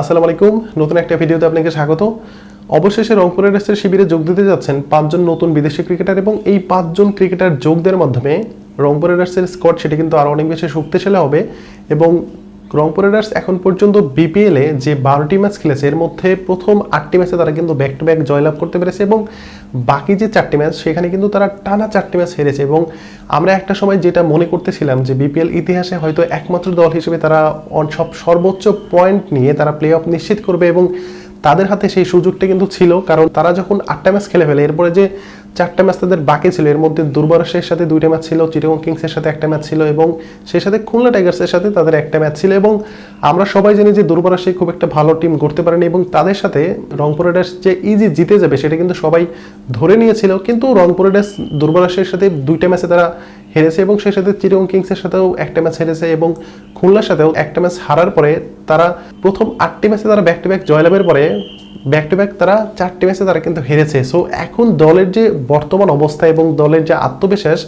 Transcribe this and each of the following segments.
আসসালামু আলাইকুম। নতুন একটা ভিডিওতে আপনাকে স্বাগত। অবশেষে রংপুর রাইডার্সের শিবিরে যোগ দিতে যাচ্ছেন পাঁচজন নতুন বিদেশি ক্রিকেটার এবং এই পাঁচজন ক্রিকেটার যোগদের মাধ্যমে রংপুর রাইডার্সের স্কোয়াড সেটি কিন্তু আরও অনেক বেশি শক্তিশালী হবে এবং রংপুর রাইডার্স এখন পর্যন্ত বিপিএলে যে বারোটি ম্যাচ খেলেছে, এর মধ্যে প্রথম আটটি ম্যাচে তারা কিন্তু ব্যাক টু ব্যাক জয়লাভ করতে পেরেছে এবং বাকি যে চারটি ম্যাচ সেখানে কিন্তু তারা টানা চারটি ম্যাচ হেরেছে এবং আমরা একটা সময় যেটা মনে করতেছিলাম যে বিপিএল ইতিহাসে হয়তো একমাত্র দল হিসেবে তারা সব সর্বোচ্চ পয়েন্ট নিয়ে তারা প্লে অফ নিশ্চিত করবে এবং তাদের হাতে সেই সুযোগটা কিন্তু ছিল, কারণ তারা যখন আটটা ম্যাচ খেলে ফেলে, এরপরে যে চারটা ম্যাচ তাদের বাকি ছিল। এর মধ্যে দুর্বারসের সাথে দুইটা ম্যাচ ছিল, চিটাগং কিংসের সাথে একটা ম্যাচ ছিল এবং সেই সাথে খুলনা টাইগার্সের সাথে তাদের একটা ম্যাচ ছিল এবং আমরা সবাই জানি যে দুর্বারসে খুব একটা ভালো টিম করতে পারেনি এবং তাদের সাথে রংপুর রাইডার্স যে ইজি জিতে যাবে সেটা কিন্তু সবাই ধরে নিয়েছিল। কিন্তু রংপুর রাইডার্স দুর্বারসের সাথে দুইটা ম্যাচে তারা হেরেছে এবং সেই সাথে চিরং কিংসের সাথেও একটা ম্যাচ হেরেছে এবং খুলনার সাথেও একটা ম্যাচ হারার পরে তারা প্রথম আটটি ম্যাচে তারা ব্যাক টু ব্যাক জয়লাভের পরে ব্যাক টু ব্যাক তারা চারটি ম্যাচে তারা কিন্তু হেরেছে। সো এখন দলের যে বর্তমান অবস্থা এবং দলের যে আত্মবিশ্বাস,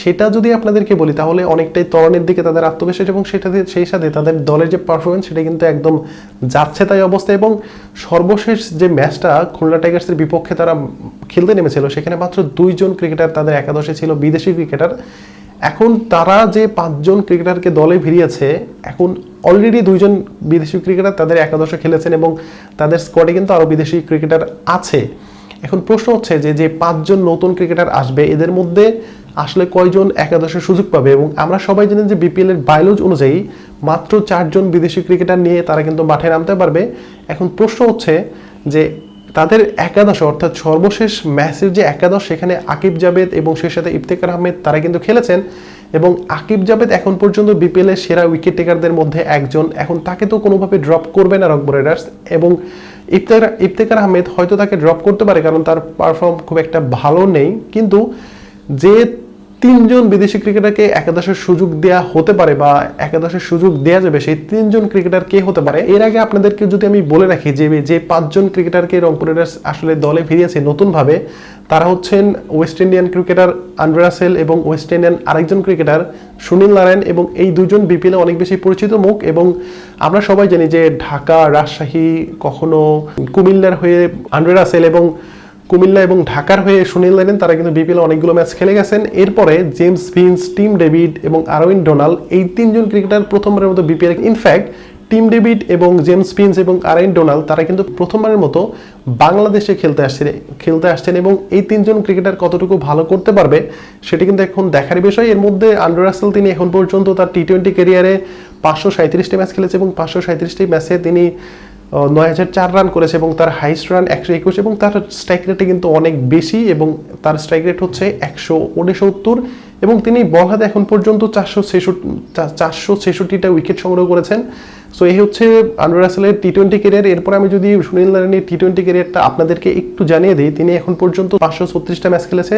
সেটা যদি আপনাদেরকে বলি, তাহলে অনেকটাই তরণের দিকে তাদের আত্মবিশ্বাস এবং সেটাতে সেই সাথে তাদের দলের যে পারফরমেন্স সেটা কিন্তু একদম যাচ্ছে তাই অবস্থা। এবং সর্বশেষ যে ম্যাচটা, খুলনা টাইগার্সের বিপক্ষে তারা খেলতে নেমেছিল, সেখানে মাত্র দুইজন ক্রিকেটার তাদের একাদশে ছিল, বিদেশি ক্রিকেটার। এখন তারা যে পাঁচজন ক্রিকেটারকে দলে ভিড়িয়েছে, এখন অলরেডি দুইজন বিদেশি ক্রিকেটার তাদের একাদশে খেলেছেন এবং তাদের স্কোয়াডে কিন্তু আরও বিদেশি ক্রিকেটার আছে। এখন প্রশ্ন হচ্ছে যে যে পাঁচজন নতুন ক্রিকেটার আসবে, এদের মধ্যে আসলে কয়জন একাদশে সুযোগ পাবে? এবং আমরা সবাই জানি যে বিপিএল এর বায়োলজ অনুযায়ী মাত্র চারজন বিদেশি ক্রিকেটার নিয়ে তারা কিন্তু মাঠে নামতে পারবে। এখন প্রশ্ন হচ্ছে যে তাদের একাদশ, অর্থাৎ সর্বশেষ ম্যাচের যে একাদশ, সেখানে আকিব জাবেদ এবং সেই সাথে ইফতেকার আহমেদ, তারা কিন্তু খেলেছেন। এবং আকিব জাবেদ এখন পর্যন্ত বিপিএলের সেরা উইকেট টেকারদের মধ্যে একজন। এখন তাকে তো কোনোভাবে ড্রপ করবে না রকবর রাইডার্স এবং ইফতেকার ইফতেকার আহমেদ হয়তো তাকে ড্রপ করতে পারে, কারণ তার পারফর্ম খুব একটা ভালো নেই। কিন্তু যে তিনজন বিদেশি ক্রিকেটারকে একাদশের সুযোগ দেওয়া হতে পারে বা একাদশের সুযোগ দেওয়া যাবে সেই তিনজন ক্রিকেটার কে হতে পারে? এর আগে আপনাদেরকে যদি আমি বলে রাখি যে যে পাঁচজন ক্রিকেটারকে রংপুর রাইডার্স আসলে দলে ফিরিয়েছে নতুনভাবে, তারা হচ্ছেন ওয়েস্ট ইন্ডিয়ান ক্রিকেটার আন্ড্রাসেল এবং ওয়েস্ট ইন্ডিয়ান আরেকজন ক্রিকেটার সুনীল নারায়ণ এবং এই দুজন বিপিএলে অনেক বেশি পরিচিত মুখ এবং আমরা সবাই জানি যে ঢাকা, রাজশাহী, কখনো কুমিল্লার হয়ে আন্ড্রে রাসেল এবং কুমিল্লা এবং ঢাকার হয়ে সুনীল নারায়ণ তারা কিন্তু বিপিএল অনেকগুলো ম্যাচ খেলে গেছেন। এরপরে জেমস ভিন্স টিম ডেভিড এবং আরউইন ডোনাল্ড এই তিনজন ক্রিকেটার প্রথমবারের মতো BPL in fact Tim David এবং জেমস পিন্স এবং আরাইন ডোনাল্ড তারা কিন্তু প্রথমবারের মতো বাংলাদেশে খেলতে আসছে খেলতে আসছেন এবং এই তিনজন ক্রিকেটার কতটুকু ভালো করতে পারবে, সেটি কিন্তু এখন দেখার বিষয়। এর মধ্যে আন্ডার রাসেল তিনি এখন পর্যন্ত তার টি টোয়েন্টি ক্যারিয়ারে পাঁচশো সাঁত্রিশটি ম্যাচ খেলেছে এবং পাঁচশো সাঁত্রিশটি ম্যাচে তিনি নয় হাজার চার রান করেছে এবং তার হাইস্ট রান একশো একুশ এবং তার স্ট্রাইক রেটে কিন্তু অনেক বেশি এবং তার স্ট্রাইক রেট হচ্ছে একশো উনসত্তর এবং তিনি বল হাতে এখন পর্যন্ত চারশো ছেষট্টি চারশো ছেষট্টিটা উইকেট সংগ্রহ করেছেন। সো এই হচ্ছে আনোয়ার রাসেলের টি টোয়েন্টি ক্যারিয়ার এরপর আমি যদি সুনীল নারায়ণের টি টোয়েন্টি ক্যারিয়ারটা আপনাদেরকে একটু জানিয়ে দিই, তিনি এখন পর্যন্ত পাঁচশো ছত্রিশটা ম্যাচ খেলেছে।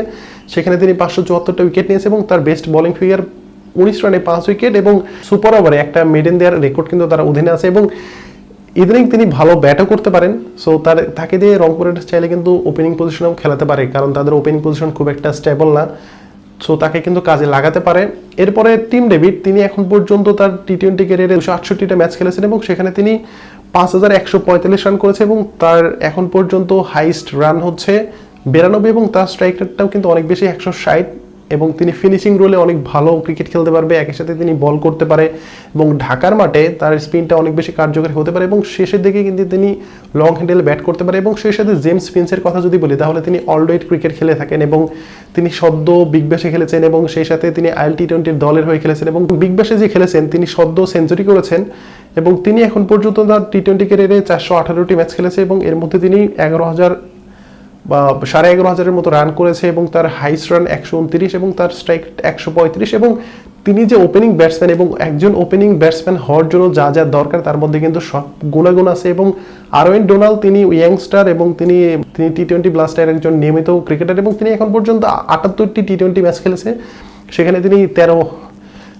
সেখানে তিনি পাঁচশো চুয়াত্তরটা উইকেট নিয়েছে এবং তার বেস্ট বোলিং ফিগার উনিশ রানে পাঁচ উইকেট এবং সুপার ওভারে একটা মেডেন দেওয়ার রেকর্ড কিন্তু তার অধীনে আছে এবং ইদানিং তিনি ভালো ব্যাটও করতে পারেন। সো তার, তাকে দিয়ে রংপুর রাইডার্স চাইলে কিন্তু ওপেনিং পজিশনেও খেলাতে পারে, কারণ তাদের ওপেনিং পজিশন খুব একটা স্টেবল না। সো তাকে কিন্তু কাজে লাগাতে পারে। এরপরে টিম ডেভিড তিনি এখন পর্যন্ত তার টি টোয়েন্টি ক্যারিয়ারে দুশো আটষট্টিটা ম্যাচ খেলেছেন এবং সেখানে তিনি পাঁচ হাজার একশো পঁয়তাল্লিশ রান করেছে এবং তার এখন পর্যন্ত হাইস্ট রান হচ্ছে বিরানব্বই এবং তার স্ট্রাইক রেটটাও কিন্তু অনেক বেশি, একশো ষাট। এবং তিনি ফিনিশিং রোলে অনেক ভালো ক্রিকেট খেলতে পারবে, একই সাথে তিনি বল করতে পারে এবং ঢাকার মাঠে তার স্পিনটা অনেক বেশি কার্যকরী হতে পারে এবং শেষের দিকে কিন্তু তিনি লং হ্যান্ডেল ব্যাট করতে পারে এবং সেই সাথে জেমস পিন্সের কথা যদি বলি, তাহলে তিনি অলরেড ক্রিকেট খেলে থাকেন এবং তিনি সদ্য বিগ ব্যাশে খেলেছেন এবং সেই সাথে তিনি আইএল টি টোয়েন্টির দলের হয়ে খেলেছেন এবং বিগ ব্যাশে যে খেলেছেন, তিনি সদ্য সেঞ্চুরি করেছেন এবং তিনি এখন পর্যন্ত তার টি টোয়েন্টি ক্যারিয়ারে চারশো আঠারোটি ম্যাচ খেলেছে এবং এর মধ্যে তিনি এগারো হাজার বা সাড়ে এগারো হাজারের মতো রান করেছে এবং তার হাইস্ট রান একশো উনত্রিশ এবং তার স্ট্রাইক একশো পঁয়ত্রিশ এবং তিনি যে ওপেনিং ব্যাটসম্যান এবং একজন ওপেনিং ব্যাটসম্যান হওয়ার জন্য যা যা দরকার তার মধ্যে কিন্তু সব গুণাগুণ আছে এবং আরওয়েন ডোনাল্ড তিনি ইয়াংস্টার এবং তিনি তিনি টি টোয়েন্টি ব্লাস্টার একজন নিয়মিত ক্রিকেটার এবং তিনি এখন পর্যন্ত আটাত্তরটি টি টোয়েন্টি ম্যাচ খেলেছে। সেখানে তিনি তেরো,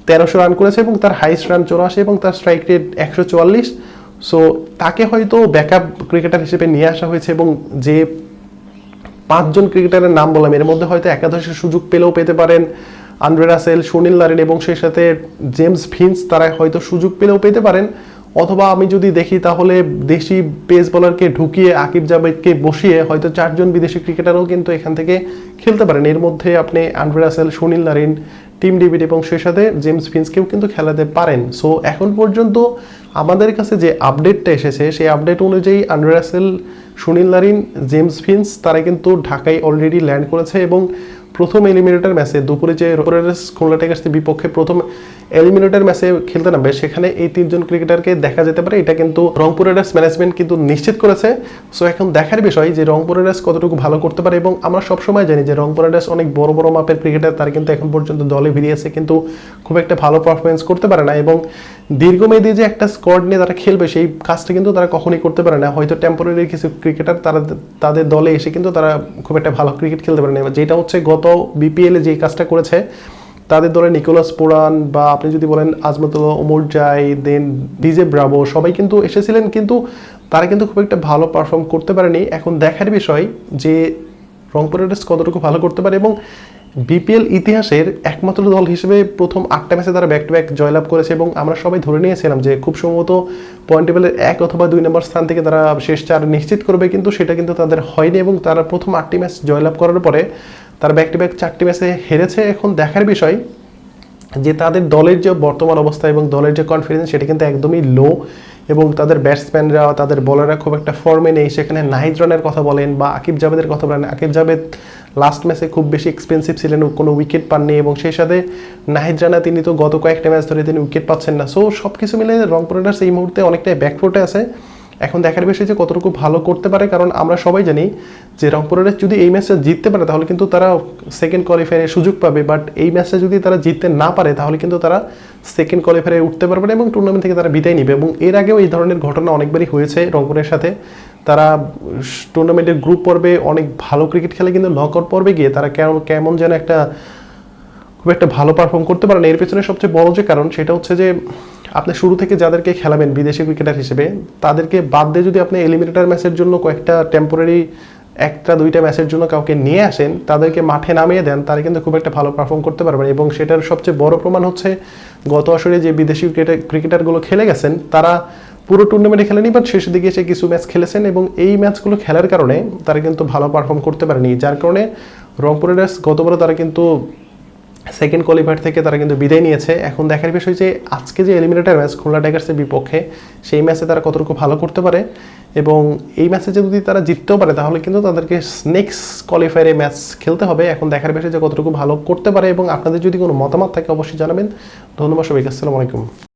তেরোশো রান করেছে এবং তার হাইস্ট রান চৌরাশি এবং তার স্ট্রাইক রেট একশো চুয়াল্লিশ। সো তাকে হয়তো ব্যাকআপ ক্রিকেটার হিসেবে নিয়ে আসা হয়েছে এবং যে পাঁচজন ক্রিকেটারের নাম বললাম। এর মধ্যে হয়তো একাদশের সুযোগ পেলেও পেতে পারেন আন্দ্রে রাসেল, সুনীল নারিন এবং সেই সাথে জেমস ফিন্স তারা হয়তো সুযোগ পেলেও পেতে পারেন। অথবা আমি যদি দেখি তাহলে দেশি পেস বলারকে ঢুকিয়ে আকিব জাভেদকে বসিয়ে হয়তো চারজন বিদেশি ক্রিকেটারও কিন্তু এখান থেকে খেলতে পারেন। এর মধ্যে আপনি Andre Russell, Sunil Narine, Tim David এবং সেই সাথে জেমস ফিন্সকেও কিন্তু খেলাতে পারেন। সো এখন পর্যন্ত আমাদের কাছে যে আপডেটটা এসেছে, সেই আপডেট অনুযায়ী Andre Sunil Narine James Vince তারা কিন্তু ঢাকায় অলরেডি ল্যান্ড করেছে এবং প্রথম এলিমিনেটর ম্যাচে দুপুরে যে রোপোরেস খুলনা টাইগার্সের বিপক্ষে প্রথম এলিমিনেটর ম্যাচে খেলতে নামবে। সেখানে এই তিনজন ক্রিকেটারকে দেখা যেতে পারে। এটা কিন্তু রংপুর রাইডার্স ম্যানেজমেন্ট কিন্তু নিশ্চিত করেছে। সো এখন দেখার বিষয় যে রংপুর রাইডার্স কতটুকু ভালো করতে পারে এবং আমরা সবসময় জানি যে রংপুর রাইডার্স অনেক বড় বড় মাপের ক্রিকেটার তারা কিন্তু এখন পর্যন্ত দলে ভিড়িয়েছে কিন্তু খুব একটা ভালো পারফরমেন্স করতে পারে না এবং দীর্ঘমেয়াদী যে একটা স্কোয়াড নিয়ে তারা খেলবে, সেই কাজটা কিন্তু তারা কখনোই করতে পারে না। হয়তো টেম্পোরারি কিছু ক্রিকেটার তারা তাদের দলে এসে কিন্তু তারা খুব একটা ভালো ক্রিকেট খেলতে পারে না। যেটা হচ্ছে গত বিপিএলে যে কাজটা করেছে তাদের দলে নিকোলাস পোরান বা আপনি যদি বলেন আজমতুল্লাহ ওমর জাই, দেন ডিজে ব্রাভো, সবাই কিন্তু এসেছিলেন, কিন্তু তারা কিন্তু খুব একটা ভালো পারফর্ম করতে পারেনি। এখন দেখার বিষয় যে রংপুর রাইডার্স কতটুকু ভালো করতে পারে এবং বিপিএল ইতিহাসের একমাত্র দল হিসেবে প্রথম আটটা ম্যাচে তারা ব্যাক টু ব্যাক জয়লাভ করেছে এবং আমরা সবাই ধরে নিয়েছিলাম যে খুব সম্ভবত পয়েন্ট টেবিলের এক অথবা দুই নম্বর স্থান থেকে তারা শেষ চার নিশ্চিত করবে, কিন্তু সেটা কিন্তু তাদের হয়নি এবং তারা প্রথম আটটি ম্যাচ জয়লাভ করার পরে তারা ব্যাক টু ব্যাক চারটি ম্যাচে হেরেছে। এখন দেখার বিষয় যে তাদের দলের যে বর্তমান অবস্থা এবং দলের যে কনফিডেন্স সেটা কিন্তু একদমই লো এবং তাদের ব্যাটসম্যানরা তাদের বলাররা খুব একটা ফর্মে নেই। সেখানে নাহিদ রানের কথা বলেন বা আকিব জাভেদের কথা বলেন, আকিব জাভেদ লাস্ট ম্যাচে খুব বেশি এক্সপেন্সিভ ছিলেন কোনো উইকেট পাননি এবং সেই সাথে নাহিদ রানা, তিনি তো গত কয়েকটা ম্যাচ ধরে তিনি উইকেট পাচ্ছেন না। সো সব কিছু মিলে রংপুর রাইডার্স এই মুহূর্তে অনেকটাই ব্যাকফুটে আছে। এখন দেখার বিষয় যে কতটুকু ভালো করতে পারে, কারণ আমরা সবাই জানি যে রংপুরের যদি এই ম্যাচটা জিততে পারে, তাহলে কিন্তু তারা সেকেন্ড কোয়ালিফায়ারে সুযোগ পাবে। বাট এই ম্যাচটা যদি তারা জিততে না পারে, তাহলে কিন্তু তারা সেকেন্ড কোয়ালিফায়ারে উঠতে পারবে না এবং টুর্নামেন্ট থেকে তারা বিদায় নিবে। এবং এর আগেও এই ধরনের ঘটনা অনেকবারই হয়েছে রংপুরের সাথে। তারা টুর্নামেন্টের গ্রুপ পর্বে অনেক ভালো ক্রিকেট খেলে, কিন্তু নক আউট পর্বে গিয়ে তারা কেমন কেমন যেন একটা খুব একটা ভালো পারফর্ম করতে পারে না এর পেছনে সবচেয়ে বড় যে কারণ, সেটা হচ্ছে যে আপনি শুরু থেকে যাদেরকে খেলাবেন বিদেশি ক্রিকেটার হিসেবে, তাদেরকে বাদ দিয়ে যদি আপনি এলিমিনেটর ম্যাচের জন্য কয়েকটা টেম্পোরারি একটা, দুইটা ম্যাচের জন্য কাউকে নিয়ে আসেন, তাদেরকে মাঠে নামিয়ে দেন, তারা কিন্তু খুব একটা ভালো পারফর্ম করতে পারবেন। এবং সেটার সবচেয়ে বড় প্রমাণ হচ্ছে, গত আসরে যে বিদেশি ক্রিকেটার ক্রিকেটারগুলো খেলে গেছেন, তারা পুরো টুর্নামেন্টে খেলেনি বাট শেষের দিকে এসে কিছু ম্যাচ খেলেছেন এবং এই ম্যাচগুলো খেলার কারণে তারা কিন্তু ভালো পারফর্ম করতে পারেনি। যার কারণে রংপুর রাইডার্স গতবারও তারা কিন্তু সেকেন্ড কোয়ালিফায়ার থেকে তারা কিন্তু বিদায় নিয়েছে। এখন দেখার বিষয় যে, আজকে যে এলিমিনেটার ম্যাচ খুলনা টাইগার্সের বিপক্ষে, সেই ম্যাচে তারা কতটুকু ভালো করতে পারে? এবং এই ম্যাচে যদি তারা জিততেও পারে, তাহলে কিন্তু তাদেরকে নেক্সট কোয়ালিফায়ারে ম্যাচ খেলতে হবে। এখন দেখার বিষয় যে, কতটুকু ভালো করতে পারে এবং আপনাদের যদি কোনো মতামত থাকে, অবশ্যই জানাবেন। ধন্যবাদ সবাইকে, আসসালামু আলাইকুম।